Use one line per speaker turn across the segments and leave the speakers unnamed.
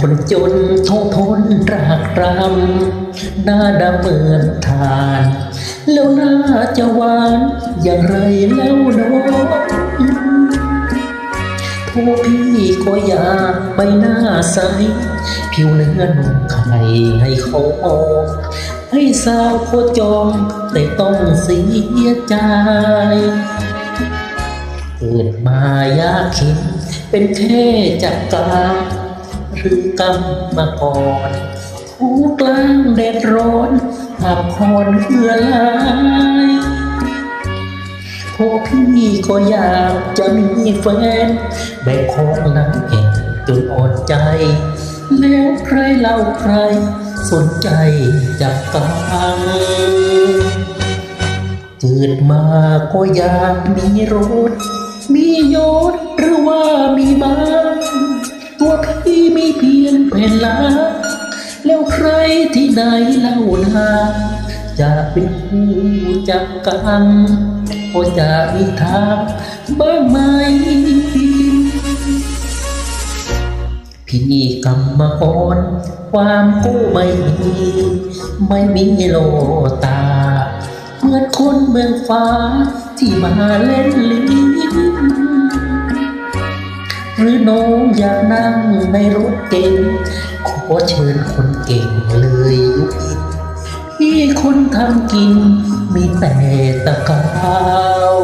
คนจนทงทนรากรำหน้าดำเหมือนทาน แล้วน่าจะหวานอย่างไรแล้วน้องโทพี่ก็อยากใบหน้าใส ผิวเนื้อนุ่มไข่ให้เขามองให้สาวโคจรแต่ต้องเสียใจเกิดมายากเข็นเป็นแค่จักกลางหรือกรรมมาก่อนผู้กลางแดดร้อนหับคอนเหือลายพวกพี่ก็อยากจะมีแฟนแบกของนังแก่งจนอ่อนใจ แล้วใครเล่าใครสนใจจับกลางเกิดมาก็อยากมีรถ มียศหรือว่ามีบ้าน ตัวพี่ไมีเพียงแผ่นลังแล้วใครที่ไหนเล่านาจะเป็นผู้จับกันก็จะมีทางบ้างไหมพี่กำมาก่อนความกู้ไม่มี ไม่มีโลตา เหมือนคนเมืองฟ้าที่มาเล่นลิ้น หรือน้องอยากนั่งในรถเก่งขอเชิญคนเก่งเลยยุคอินพี่คนทำกินมีแต่ตะกาว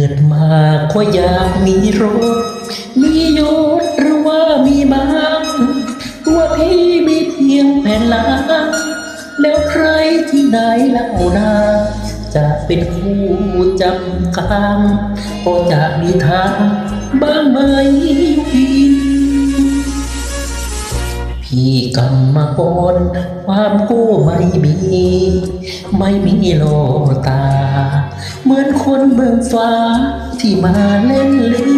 เกิดมาก็อยากมีรถ มียศหรือว่ามีบ้างตัวพี่มีเพียงแผ่นหลังแล้วใครที่ไหนเล่านาจะเป็นผู้จำกลางก็จะมีทางบ้างไหม พี่พี่กำมาก่อนความกู้ไม่มี ไม่มีโลตา เหมือนคนเมืองฟ้าที่มาเล่นลิ้น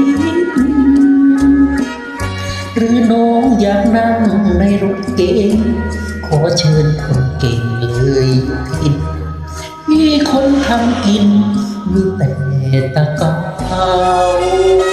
หรือน้องอยากนั่งในรถเก๋งขอเชิญคนเก่งเลยพินพี่คนทำกินมีแต่ตะกาว